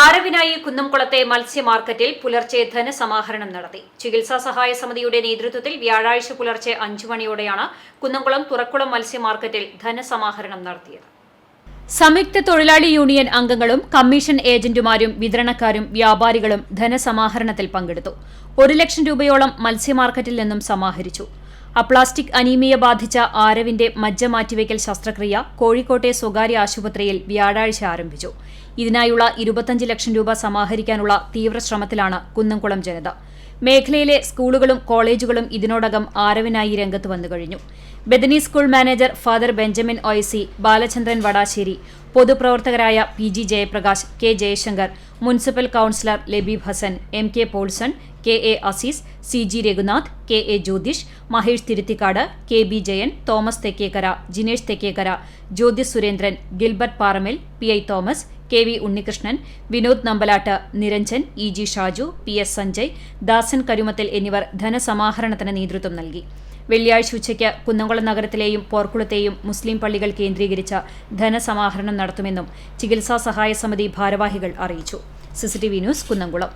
ആരവിനായി കുന്നംകുളത്തെ മത്സ്യ മാർക്കറ്റിൽ പുലർച്ചെ ധനസമാഹരണം നടത്തി. ചികിത്സാ സഹായ സമിതിയുടെ നേതൃത്വത്തിൽ വ്യാഴാഴ്ച പുലർച്ചെ അഞ്ചു മണിയോടെയാണ് കുന്നംകുളം തുറക്കുളം മത്സ്യ മാർക്കറ്റിൽ ധനസമാഹരണം നടത്തിയത്. സംയുക്ത തൊഴിലാളി യൂണിയൻ അംഗങ്ങളും കമ്മീഷൻ ഏജന്റുമാരും വിതരണക്കാരും വ്യാപാരികളും ധനസമാഹരണത്തിൽ പങ്കെടുത്തു. ഒരു ലക്ഷം രൂപയോളം മത്സ്യ മാർക്കറ്റിൽ നിന്നും സമാഹരിച്ചു. അപ്ലാസ്റ്റിക് അനീമിയ ബാധിച്ച ആരവിന്റെ മജ്ജ മാറ്റിവെക്കൽ ശസ്ത്രക്രിയ കോഴിക്കോട്ടെ സ്വകാര്യ ആശുപത്രിയിൽ വ്യാഴാഴ്ച ആരംഭിച്ചു. ഇതിനായുള്ള ഇരുപത്തഞ്ച് ലക്ഷം രൂപ സമാഹരിക്കാനുള്ള തീവ്രശ്രമത്തിലാണ് കുന്നംകുളം ജനത. മേഖലയിലെ സ്കൂളുകളും കോളേജുകളും ഇതിനോടകം ആരവിനായി രംഗത്ത് വന്നു കഴിഞ്ഞു. Bethany school manager father Benjamin ഒയ്സി Balachandran Vadasseri പൊതുപ്രവർത്തകരായ P G Jayaprakash K Jayashankar municipal councillor Labeeb Hassan M K Paulson K A Azeez C G Raghunath K A Jyothish Mahesh Thiruthikkad K B Jayan Thomas Thekkekkara Jinesh Thekkekkara Jyothis Surendran Gilbert Paramel P I Thomas K V Unnikrishnan Vinod Nambalat Niranjan E G Shaju P S Sanjay Dasan Karumathil എന്നിവർ ധനസമാഹരണത്തിന് നേതൃത്വം നൽകി. വെള്ളിയാഴ്ച ഉച്ചയ്ക്ക് കുന്നംകുളം നഗരത്തിലെയും പോർക്കുളത്തെയും മുസ്ലിം പള്ളികൾ കേന്ദ്രീകരിച്ച ധനസമാഹരണം നടത്തുമെന്നും ചികിത്സാ സഹായ സമിതി ഭാരവാഹികൾ അറിയിച്ചു. CCTV news Kunnamkulam.